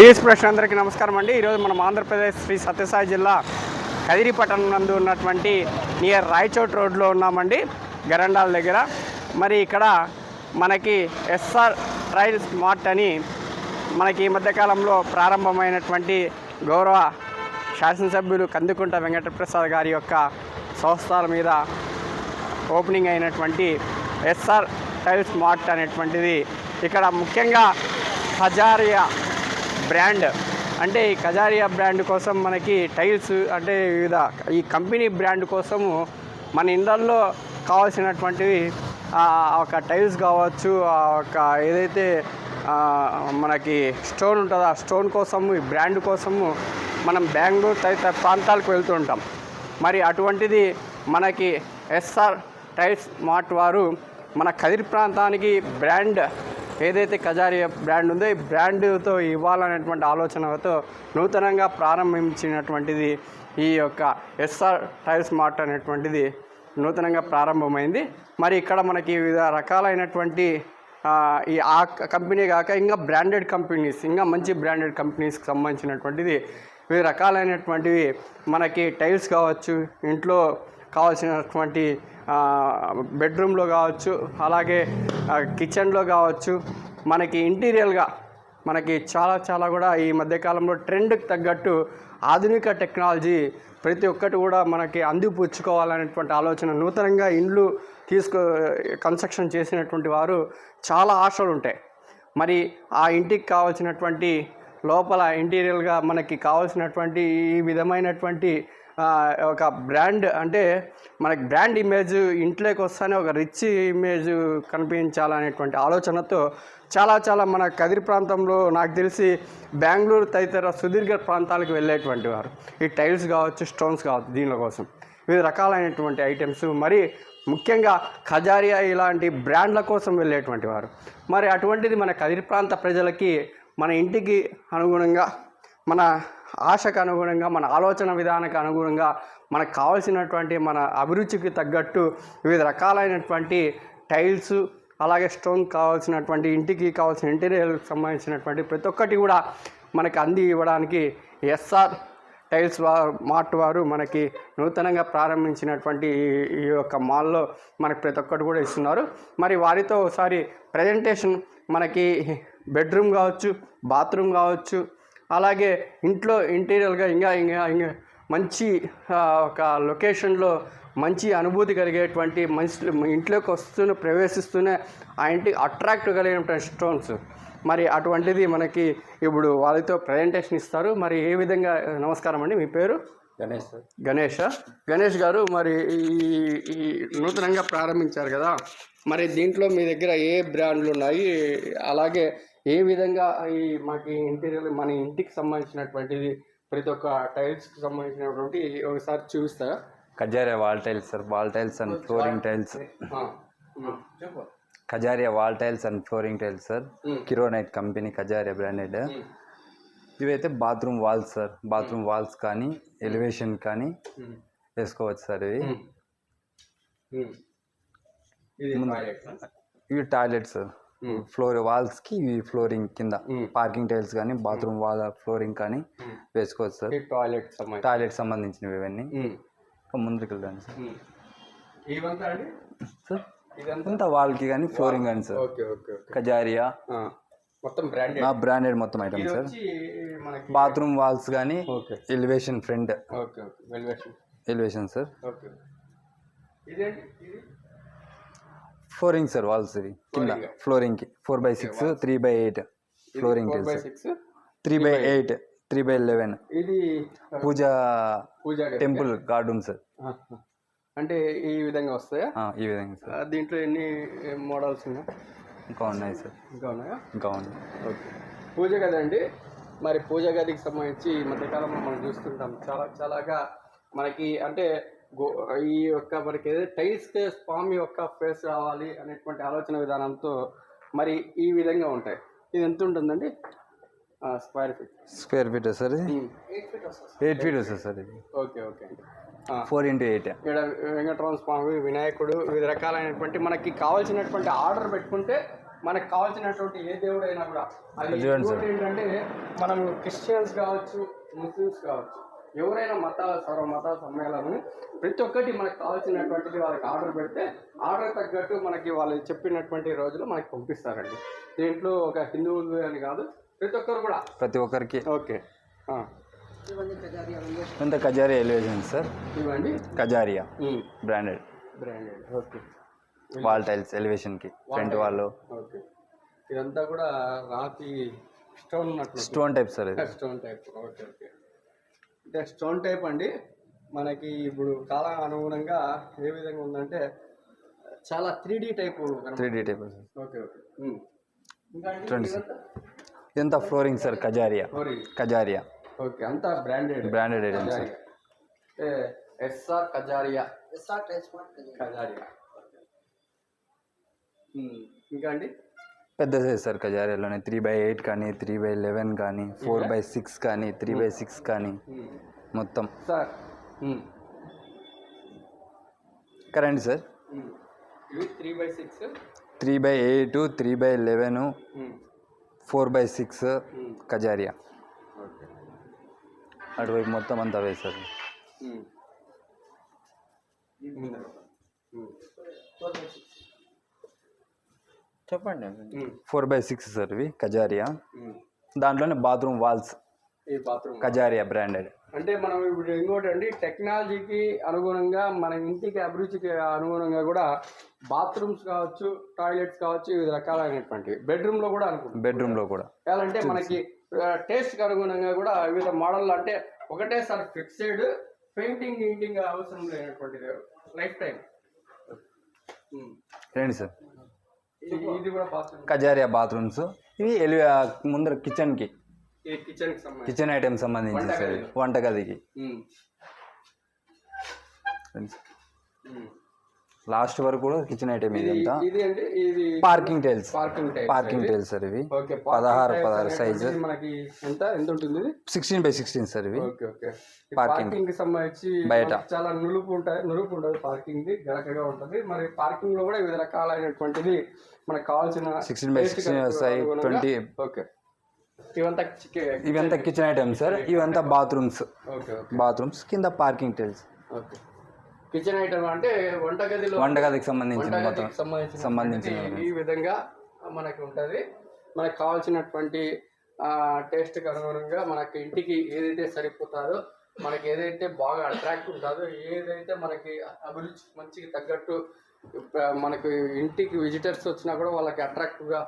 Is ప్రశ్న అందరికీ నమస్కారం అండి. ఈరోజు మనం ఆంధ్రప్రదేశ్ శ్రీ సత్యసాయి జిల్లా కదిరి పట్టణం నందు ఉన్నటువంటి నియర్ రాయచోట్ రోడ్లో ఉన్నామండి గరండాల దగ్గర. మరి ఇక్కడ మనకి ఎస్ఆర్ ట్రైల్ స్మార్ట్ అని మనకి ఈ మధ్యకాలంలో ప్రారంభమైనటువంటి గౌరవ శాసనసభ్యులు కందుకుంట వెంకటప్రసాద్ గారి యొక్క సంస్థల మీద ఓపెనింగ్ అయినటువంటి ఎస్ఆర్ టైల్ స్మార్ట్ అనేటువంటిది. ఇక్కడ ముఖ్యంగా హజారియా బ్రాండ్. అంటే ఈ కజారియా బ్రాండ్ కోసం మనకి టైల్స్ అంటే వివిధ ఈ కంపెనీ బ్రాండ్ కోసము మన ఇళ్ళల్లో కావాల్సినటువంటివి ఆ ఒక టైల్స్ కావచ్చు ఆ ఒక ఏదైతే మనకి స్టోన్ ఉంటుందో ఆ స్టోన్ కోసము ఈ బ్రాండ్ కోసము మనం బెంగళూరు తదితర ప్రాంతాలకు వెళ్తూ ఉంటాం. మరి అటువంటిది మనకి ఎస్ఆర్ టైల్స్ మార్ట్ వారు మన కదిరి ప్రాంతానికి బ్రాండ్ ఏదైతే కజారియా బ్రాండ్ ఉందో ఈ బ్రాండ్తో ఇవ్వాలనేటువంటి ఆలోచనతో నూతనంగా ప్రారంభించినటువంటిది ఈ యొక్క ఎస్ఆర్ టైల్స్ మార్ట్ అనేటువంటిది నూతనంగా ప్రారంభమైంది. మరి ఇక్కడ మనకి వివిధ రకాలైనటువంటి ఈ ఆ కంపెనీ కాక ఇంకా బ్రాండెడ్ కంపెనీస్ ఇంకా మంచి బ్రాండెడ్ కంపెనీస్కి సంబంధించినటువంటిది వివిధ రకాలైనటువంటివి మనకి టైల్స్ కావచ్చు ఇంట్లో కావాల్సినటువంటి బెడ్రూమ్లో కావచ్చు అలాగే కిచెన్లో కావచ్చు మనకి ఇంటీరియర్గా మనకి చాలా చాలా కూడా ఈ మధ్యకాలంలో ట్రెండ్కి తగ్గట్టు ఆధునిక టెక్నాలజీ ప్రతి ఒక్కటి కూడా మనకి అందిపుచ్చుకోవాలనేటువంటి ఆలోచన నూతనంగా ఇండ్లు తీసుకో కన్స్ట్రక్షన్ చేసినటువంటి వారు చాలా ఆశలు ఉంటాయి. మరి ఆ ఇంటికి కావాల్సినటువంటి లోపల ఇంటీరియర్గా మనకి కావాల్సినటువంటి ఈ విధమైనటువంటి ఒక బ్రాండ్ అంటే మనకి బ్రాండ్ ఇమేజ్ ఇంట్లోకి వస్తానే ఒక రిచ్ ఇమేజ్ కనిపించాలనేటువంటి ఆలోచనతో చాలా చాలా మన కదిరి ప్రాంతంలో నాకు తెలిసి బెంగళూరు తదితర సుదీర్ఘ ప్రాంతాలకు వెళ్ళేటువంటి వారు. ఈ టైల్స్ కావచ్చు స్టోన్స్ కావచ్చు దీనిల కోసం వివిధ రకాలైనటువంటి ఐటమ్స్ మరి ముఖ్యంగా ఖజారియా ఇలాంటి బ్రాండ్ల కోసం వెళ్ళేటువంటి వారు. మరి అటువంటిది మన కదిరి ప్రాంత ప్రజలకి మన ఇంటికి అనుగుణంగా మన ఆశకు అనుగుణంగా మన ఆలోచన విధానానికి అనుగుణంగా మనకు కావాల్సినటువంటి మన అభిరుచికి తగ్గట్టు వివిధ రకాలైనటువంటి టైల్స్ అలాగే స్టోన్ కావాల్సినటువంటి ఇంటికి కావాల్సిన ఇంటీరియర్కి సంబంధించినటువంటి ప్రతి ఒక్కటి కూడా మనకి అంది ఇవ్వడానికి ఎస్ఆర్ టైల్స్ వా మార్ట్ వారు మనకి నూతనంగా ప్రారంభించినటువంటి ఈ- ఈ యొక్క మాల్లో మనకి ప్రతి ఒక్కటి కూడా ఇస్తున్నారు. మరి వారితో ఒకసారి ప్రజెంటేషన్ మనకి బెడ్రూమ్ కావచ్చు బాత్రూమ్ కావచ్చు అలాగే ఇంట్లో ఇంటీరియర్గా ఇంకా ఇంకా ఇంకా మంచి ఒక లొకేషన్లో మంచి అనుభూతి కలిగేటువంటి మంచి ఇంట్లోకి వస్తూనే ప్రవేశిస్తూనే ఆ ఇంటికి అట్రాక్ట్ కలిగినటువంటి స్టోన్స్. మరి అటువంటిది మనకి ఇప్పుడు వాళ్ళతో ప్రజెంటేషన్ ఇస్తారు. మరి ఏ విధంగా నమస్కారం అండి మీ పేరు? గణేష్ గణేష్ గణేష్ గారు మరి ఈ ఈ నూతనంగా ప్రారంభించారు కదా. మరి దీంట్లో మీ దగ్గర ఏ బ్రాండ్లు ఉన్నాయి? అలాగే ఏ విధంగా ఈ మాకు ఇంటీరియర్ మన ఇంటికి సంబంధించినటువంటిది ప్రతి ఒక్క టైల్స్కి సంబంధించినటువంటి ఒకసారి చూపిస్తారా Kajaria wall tiles sir wall tiles and flooring tiles. Kajaria wall tiles and flooring tiles sir. కిరోనైట్ company Kajaria branded. ఇవైతే bathroom walls sir. Bathroom walls కానీ ఎలివేషన్ కానీ వేసుకోవచ్చు సార్ ఇవి? ఇవి టాయిలెట్ సార్. ఫ్లోర్ వాల్స్కి ఇవి ఫ్లోరింగ్ కింద. పార్కింగ్ టైల్స్ కానీ bathroom wall flooring కానీ. వేసుకోవచ్చు సార్. టాయిలెట్ టాయిలెట్ సంబంధించినవి ఇవన్నీ. ముందుకు వెళ్దాం సార్. ఇవంతా అండి? సార్ ఇదంతా? వాల్కి కానీ ఫ్లోరింగ్ కానీ సార్. కజారియా. మొత్తం బ్రాండెడ్ నా బ్రాండెడ్ మొత్తం ఐటమ్ సార్. బాత్రూమ్ వాల్స్ కానీ ఎలివేషన్ ఫ్రంట్ ఎలివేషన్ సార్. ఇదేంటి? ఫ్లోరింగ్ సార్ వాల్స్ ఇది కింద. Flooring. ఫ్లోరింగ్కి four by six three by eight flooring three by eight three by eleven ఇది పూజ. Temple garden sir. అంటే ఈ విధంగా వస్తాయా? ఈ విధంగా సార్ దీంట్లో ఎన్ని మోడల్స్ ఉన్నాయి? ఇంకా ఉన్నాయి సార్ ఇంకా ఉన్నాయా? ఇంకా ఉన్నాయి. ఓకే. పూజ గది అండి. మరి పూజ గదికి సంబంధించి ఈ మధ్యకాలంలో మనం చూస్తుంటాం. చాలా చాలాగా మనకి అంటే గో ఈ యొక్క మనకి ఏదైతే టైల్స్ స్వామి యొక్క ఫేస్ రావాలి అనేటువంటి ఆలోచన విధానంతో మరి ఈ విధంగా ఉంటాయి. ఇది ఎంత ఉంటుందండి? Square feet square feet sir eight feet వస్తుంది ఎయిట్ ఫీట్ వస్తుంది సార్ ఇది. ఓకే ఓకే అండి ఫోర్ ఇంటూ ఎయిట్ ఇక్కడ వెంకటరమణ స్వామి వినాయకుడు వివిధ రకాలైనటువంటి మనకి కావాల్సినటువంటి ఆర్డర్ పెట్టుకుంటే మనకు కావాల్సినటువంటి ఏ దేవుడైనా కూడా అది ఏంటంటే మనం క్రిస్టియన్స్ కావచ్చు ముస్లిమ్స్ కావచ్చు ఎవరైనా మతాల సర్వ మతాల సమ్మేళనం ప్రతి ఒక్కటి మనకు కావాల్సినటువంటిది వాళ్ళకి ఆర్డర్ పెడితే ఆర్డర్ తగ్గట్టు మనకి వాళ్ళు చెప్పినటువంటి రోజులు మనకి పంపిస్తారండి. దీంట్లో ఒక హిందువులు అని కాదు ప్రతి ఒక్కరు కూడా. ప్రతి ఒక్కరికి. ఓకే. ఇంత కజారియా ఎలివేషన్ సార్? ఇవ్వండి. Kajaria. Branded. Branded. Okay. Wall tiles ఎలివేషన్కి front వాళ్ళు. ఓకే. ఇదంతా కూడా రాతి స్టోన్ ఉన్నట్లు stone type sir stone type. Okay okay. అంటే స్టోన్ టైప్ అండి. మనకి ఇప్పుడు కాలం అనుగుణంగా ఏ విధంగా ఉందంటే చాలా three D type three D type okay okay. ఇదంతా? ఇదంతా flooring sir Kajaria. Kajaria. Okay అంతా branded. Branded item sir. SR Kajaria. Kajaria. Um. ఇంకా అండి? పెద్ద సైజ్ సార్ కజారియాలోనే త్రీ బై ఎయిట్ కానీ త్రీ బై లెవెన్ కానీ ఫోర్ బై సిక్స్ కానీ త్రీ బై సిక్స్ కానీ ఉమ్. మొత్తం. సార్ ఉమ్. Current sir? ఉమ్. ఇవి three by six three by eight three by eleven four by six Kajaria. Okay. అటువైపు మొత్తం అంతా వేస్తారు ఉమ్. చెప్పండి. ఫోర్ బై సిక్స్ సార్ ఇవి కజారియా. దాంట్లోనే బాత్రూమ్ వాల్స్. ఈ బాత్రూమ్? కజారియా బ్రాండెడ్. అంటే మనం ఇప్పుడు ఇంకోటి అండి టెక్నాలజీకి అనుగుణంగా మన ఇంటికి అభిరుచికి అనుగుణంగా కూడా బాత్రూమ్స్ కావచ్చు టాయిలెట్స్ కావచ్చు వివిధ రకాలైనటువంటి బెడ్రూమ్లో కూడా అనుకుంటాం బెడ్రూమ్లో కూడా. అంటే మనకి టేస్ట్కి అనుగుణంగా కూడా వివిధ మోడల్ అంటే ఒకటేసారి ఫిక్స్డ్ పెయింటింగ్ గింటింగ్ అవసరం లేనటువంటిది లైఫ్ టైం రండి సార్. కజారియా బాత్రూమ్స్ ఇవి ఎలి ముందర కిచెన్కి కిచెన్ ఐటమ్ సంబంధించి. వంటగదికి. లాస్ట్ వరకు కూడా కిచెన్ ఐటమ్ ఇది ఇది parking tiles parking type parking tiles sir ఇవి. పదహారు పదహారు సైజు మనకి ఎంత ఎంత ఉంటుంది సిక్స్టీన్ బై సిక్స్టీన్ సార్ ఇవి. ఓకే. పార్కింగ్కి సంబంధించి బయట. చాలా నులుపు ఉంటాయి నులుపు ఉండదు పార్కింగ్ ది గడకగా ఉంటుంది. మరి పార్కింగ్లో కూడా వివిధ రకాలైనటువంటిది మనకు కావాల్సిన సిక్స్టీన్ బై సిక్స్టీన్ వస్తాయి ట్వంటీ ఓకే ఇవంతా ఇవంతా కిచెన్ ఐటమ్స్ సార్ ఇవంతా బాత్రూమ్స్ బాత్రూమ్స్ కింద parking tiles okay kitchen item అంటే వంటగదిలో వంటగదికి సంబంధించిన సంబంధించిన ఈ విధంగా మనకి ఉంటుంది. మనకు కావాల్సినటువంటి టేస్ట్కి అనుగుణంగా మనకి ఇంటికి ఏదైతే సరిపోతుందో మనకి ఏదైతే బాగా అట్రాక్ట్ ఉంటుందో ఏదైతే మనకి అభిరుచి మంచికి తగ్గట్టు మనకి ఇంటికి విజిటర్స్ వచ్చినా కూడా వాళ్ళకి అట్రాక్టివ్గా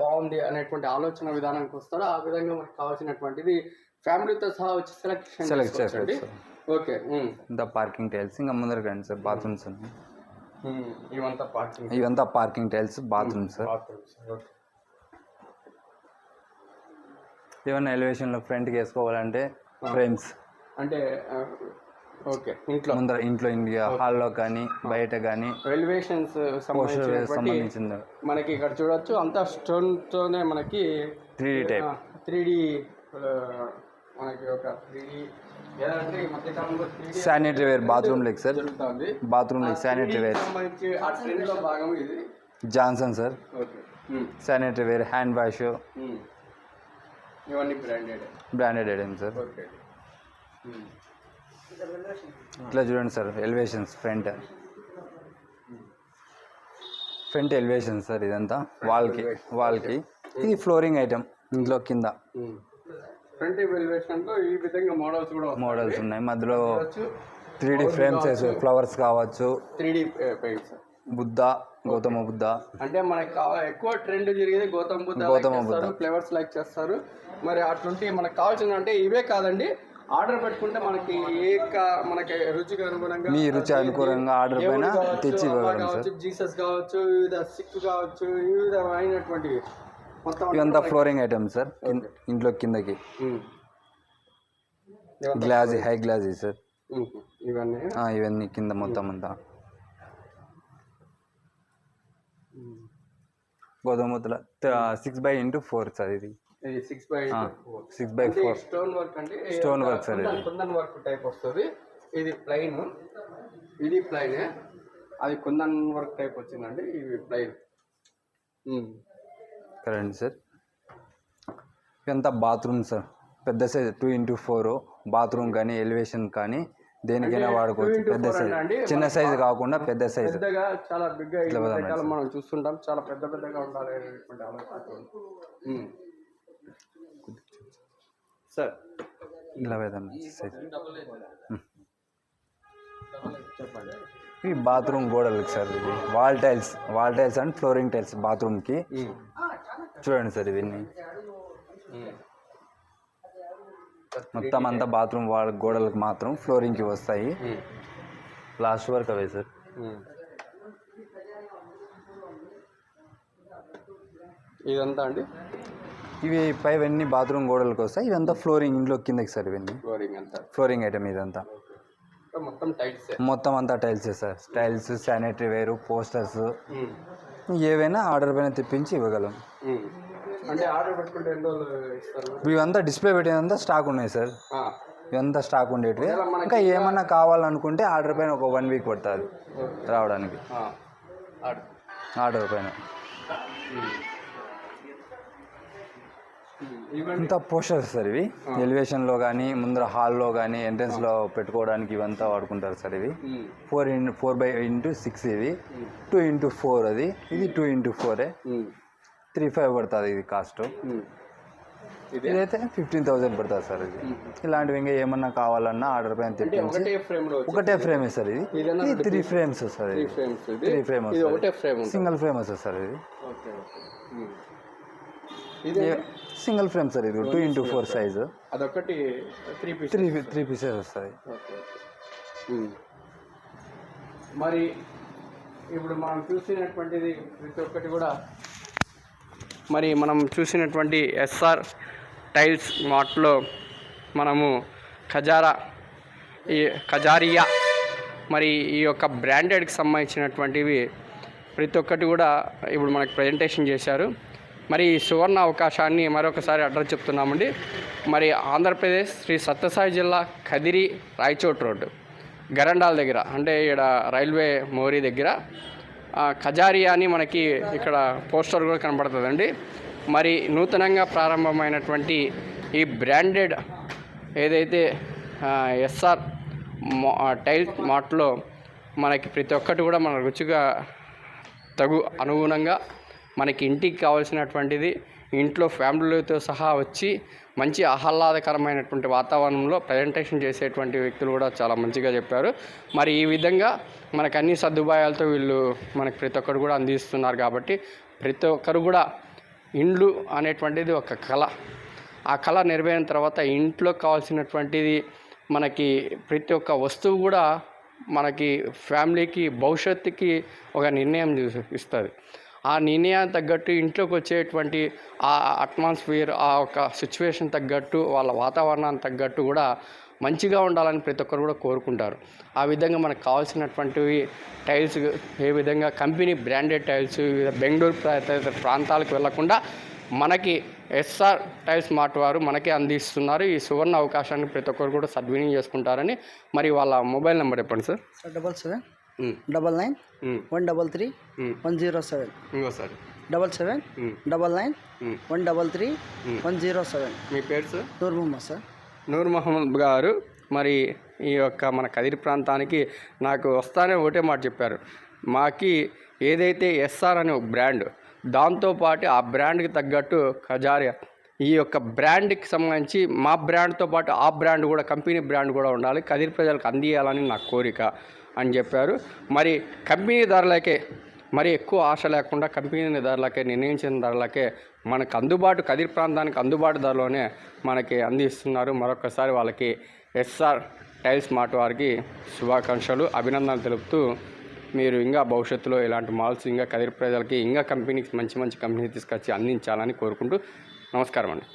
బాగుంది అనేటువంటి ఆలోచన విధానానికి వస్తారో ఆ విధంగా మనకు కావాల్సినటువంటిది ఫ్యామిలీతో సహా వచ్చి సెలెక్షన్ Select చేసుకోవచ్చండి. చేసుకోవచ్చు. ఓకే. ఇంత పార్కింగ్ టైల్స్ ఇంకా ముందర రండి సార్ బాత్రూమ్స్ ఉన్నాయి. ఇవంతా పార్కింగ్ ఇవంతా పార్కింగ్ టైల్స్ బాత్రూమ్స్ ఏమన్నా ఎలివేషన్లో ఫ్రంట్కి వేసుకోవాలంటే ఫ్రేమ్స్ అంటే ఓకే ఇంట్లో. ముందర ఇంట్లో ఇండియా హాల్లో కానీ బయట కానీ ఎలివేషన్స్ సంబంధించిన మనకి ఇక్కడ చూడొచ్చు. అంతా స్టోన్ తోనే మనకి three D type three D మనకి ఒక త్రీ ఏదంటే ఈ మధ్యకాలంలో త్రీ శానిటరీ వేర్ బాత్రూమ్ లెక్ సార్ జరుగుతుంది. బాత్రూమ్ లెక్ శానిటరీ వేర్ సంబంధించి ఆ భాగం ఇది. Johnson sir okay. Sanitary ware hand wash ఇవన్నీ branded branded item sir okay. ఇట్లా చూడండి sir elevations front front elevation sir ఇదంతా. వాల్కి వాల్కి ఇది ఫ్లోరింగ్ ఐటమ్ ఇంట్లో కింద. ఫ్రంట్ ఎలివేషన్లో ఈ విధంగా మోడల్స్ కూడా మోడల్స్ ఉన్నాయి. మధ్యలో త్రీ డీ ఫ్రేమ్స్ వేసి ఫ్లవర్స్ కావచ్చు. Three D paints. Buddha Gautama Buddha. అంటే మనకి కావాలి ఎక్కువ ట్రెండ్ జరిగేది గౌతమ్ బుద్ధ గౌతమ చేస్తారు ఫ్లేవర్స్ లైక్ చేస్తారు. మరి అట్లాంటి మనకు కావాల్సిన అంటే ఇవే కాదండి. ఆర్డర్ పెట్టుకుంటే మనకి ఏ మనకి రుచికి అనుగుణంగా మీ రుచి అనుకూలంగా ఆర్డర్ పైన తెచ్చి కావచ్చు జీసస్ కావచ్చు వివిధ సిక్ కావచ్చు వివిధమైనటువంటి మొత్తం ఇవంతా ఫ్లోరింగ్ ఐటమ్ సార్ ఇంట్లో కిందకి. Glossy high glossy sir. ఇవన్నీ? ఇవన్నీ కింద మొత్తం అంతా. గోధుమ ముద్దల six by into four sir ఇది. ఇది six by six by four stone work అంటే Stone work sir Kundan- Kundan work type వస్తుంది. ఇది ప్లైన్ ఇది ప్లైన్ అది కుందన్ వర్క్ టైప్ వచ్చిందండి ఇవి ప్లైన్ కరెంట్ సార్. ఇదంతా బాత్రూమ్ సార్. పెద్ద size two into four. Bathroom కానీ ఎలివేషన్ కానీ దేనికైనా వాడుకోవచ్చు. పెద్ద సైజ్. చిన్న సైజు కాకుండా పెద్ద సైజు. చాలా రకాలు మనం చూస్తుంటాం. చాలా పెద్ద పెద్దగా ఉండాలి. సార్. ఇలా వేద్దాం సైజ్. చెప్పండి. ఇవి బాత్రూమ్ గోడలకు సార్ ఇది wall tiles wall tiles and flooring tiles బాత్రూమ్కి. చూడండి సార్ ఇవన్నీ. ఉమ్. మొత్తం అంతా బాత్రూమ్ వాల్ గోడలకు మాత్రం ఫ్లోరింగ్కి వస్తాయి. లాస్ట్ వరకు అవే సార్. ఉమ్. ఇదంతా అండి? ఇవి పైవన్నీ బాత్రూమ్ గోడలకు వస్తాయి. ఇవంతా ఫ్లోరింగ్ ఇంట్లో కిందకి సార్ ఇవన్నీ. ఫ్లోరింగ్ అంతా. ఫ్లోరింగ్ ఐటమ్ ఇదంతా. మొత్తం టైట్స్ మొత్తం అంతా టైల్సే sir. Tiles sanitary ware posters ఏవైనా ఆర్డర్ పైన తెప్పించి ఇవ్వగలం. అంటే ఆర్డర్ పెట్టుకుంటే ఎన్ని రోజులు ఇస్తారు? ఇవంతా డిస్ప్లే పెట్టినంతా స్టాక్ ఉన్నాయి సార్. ఇవంతా స్టాక్ ఉండేటివి. ఇంకా ఏమన్నా కావాలనుకుంటే ఆర్డర్ పైన ఒక వన్ వీక్ పడుతుంది రావడానికి. ఆర్డర్. పైన. ఇంత పోస్టర్స్ సార్ ఇవి. ఎలివేషన్లో కానీ ముందర హాల్లో కానీ ఎంట్రన్స్లో పెట్టుకోవడానికి ఇవంతా వాడుకుంటారు సార్ ఇవి. Four in four by into six ఇది టూ ఇంటూ ఫోర్ అది. ఇది టూ ఇంటూ ఫోరే. త్రీ ఫైవ్ పడుతుంది ఇది కాస్ట్. ఇదైతే ఫిఫ్టీన్ థౌసండ్ పడుతుంది సార్ ఇది. ఇలాంటివి ఇంకా ఏమన్నా కావాలన్నా ఆర్డర్ పైన తెప్పించి ఒకటే ఫ్రేమ్ సార్ ఇది. ఇది త్రీ ఫ్రేమ్స్ సార్ ఇది. త్రీ ఫ్రేమ్ సింగిల్ ఫ్రేమ్ వస్తుంది సార్. ఇది. సింగిల్ ఫ్రేమ్ సార్ ఇది టూ ఇంటూ ఫోర్ సైజు. అదొకటి three piece three three pieces okay um. మరి ఇప్పుడు మనం చూసినటువంటిది ప్రతి ఒక్కటి కూడా మరి మనం చూసినటువంటి ఎస్ఆర్ టైల్స్ మార్ట్లో మనము ఖజారా ఈ ఖజారియా మరి ఈ యొక్క బ్రాండెడ్కి సంబంధించినటువంటివి ప్రతి ఒక్కటి కూడా ఇప్పుడు మనకు ప్రజెంటేషన్ చేశారు. మరి ఈ సువర్ణ అవకాశాన్ని మరొకసారి అడ్రస్ చెప్తున్నామండి. మరి ఆంధ్రప్రదేశ్ శ్రీ సత్యసాయి జిల్లా కదిరి రాయచోట్ రోడ్డు. గరండాల దగ్గర అంటే ఇక్కడ రైల్వే మోరీ దగ్గర. ఖజారియా అని మనకి ఇక్కడ పోస్టర్ కూడా కనబడుతుందండి. మరి నూతనంగా ప్రారంభమైనటువంటి ఈ బ్రాండెడ్ ఏదైతే ఎస్ఆర్ టైల్ మార్ట్లో మనకి ప్రతి ఒక్కటి కూడా మన రుచిగా తగు అనుగుణంగా మనకి ఇంటికి కావాల్సినటువంటిది ఇంట్లో ఫ్యామిలీతో సహా వచ్చి మంచి ఆహ్లాదకరమైనటువంటి వాతావరణంలో ప్రజెంటేషన్ చేసేటువంటి వ్యక్తులు కూడా చాలా మంచిగా చెప్పారు. మరి ఈ విధంగా మనకు అన్ని సదుపాయాలతో వీళ్ళు మనకి ప్రతి ఒక్కరు కూడా అందిస్తున్నారు కాబట్టి ప్రతి ఒక్కరు కూడా ఇండ్లు అనేటువంటిది ఒక కళ. ఆ కళ నెరవేరిన తర్వాత ఇంట్లో కావాల్సినటువంటిది మనకి ప్రతి ఒక్క వస్తువు కూడా మనకి ఫ్యామిలీకి భవిష్యత్తుకి ఒక నిర్ణయం ఇస్తుంది. ఆ నిర్ణయానికి తగ్గట్టు ఇంట్లోకి వచ్చేటువంటి ఆ అట్మాస్ఫియర్ ఆ ఒక సిచ్యువేషన్ తగ్గట్టు వాళ్ళ వాతావరణానికి తగ్గట్టు కూడా మంచిగా ఉండాలని ప్రతి ఒక్కరు కూడా కోరుకుంటారు. ఆ విధంగా మనకు కావాల్సినటువంటివి టైల్స్ ఏ విధంగా కంపెనీ బ్రాండెడ్ టైల్స్ వివిధ బెంగళూరు ప్రాంతాలకు వెళ్ళకుండా మనకి ఎస్ఆర్ టైల్స్ మార్ట్ వారు మనకే అందిస్తున్నారు. ఈ సువర్ణ అవకాశాన్ని ప్రతి ఒక్కరు కూడా సద్వినియోగం చేసుకుంటారని. మరి వాళ్ళ మొబైల్ నెంబర్ చెప్పండి sir. Sir double seven double nine one double three. One zero seven. ఇంకోసారి double seven double nine. One double three. One zero seven. మీ పేరు సార్? నూర్ మొహమ్మద్ సార్. నూర్ మహమ్మద్ గారు. మరి ఈ యొక్క మన కదిరి ప్రాంతానికి నాకు వస్తానే ఒకటే మాట చెప్పారు. మాకి ఏదైతే ఎస్ఆర్ అనే ఒక బ్రాండ్ దాంతోపాటు ఆ బ్రాండ్కి తగ్గట్టు ఖజారియా ఈ యొక్క బ్రాండ్కి సంబంధించి మా బ్రాండ్తో పాటు ఆ బ్రాండ్ కూడా కంపెనీ బ్రాండ్ కూడా ఉండాలి. కదిరి ప్రజలకు అందియాలని నా కోరిక అని చెప్పారు. మరి కంపెనీ ధరలకే మరి ఎక్కువ ఆశ లేకుండా కంపెనీ ధరలకే నిర్ణయించిన ధరలకే మనకు అందుబాటు కదిరి ప్రాంతానికి అందుబాటు ధరలోనే మనకి అందిస్తున్నారు. మరొకసారి వాళ్ళకి ఎస్ఆర్ టైల్స్ మార్ట్ వారికి శుభాకాంక్షలు అభినందనలు తెలుపుతూ మీరు ఇంకా భవిష్యత్తులో ఇలాంటి మాల్స్ ఇంకా కదిరి ప్రజలకి ఇంకా కంపెనీకి మంచి మంచి కంపెనీ తీసుకొచ్చి అందించాలని కోరుకుంటూ నమస్కారం అండి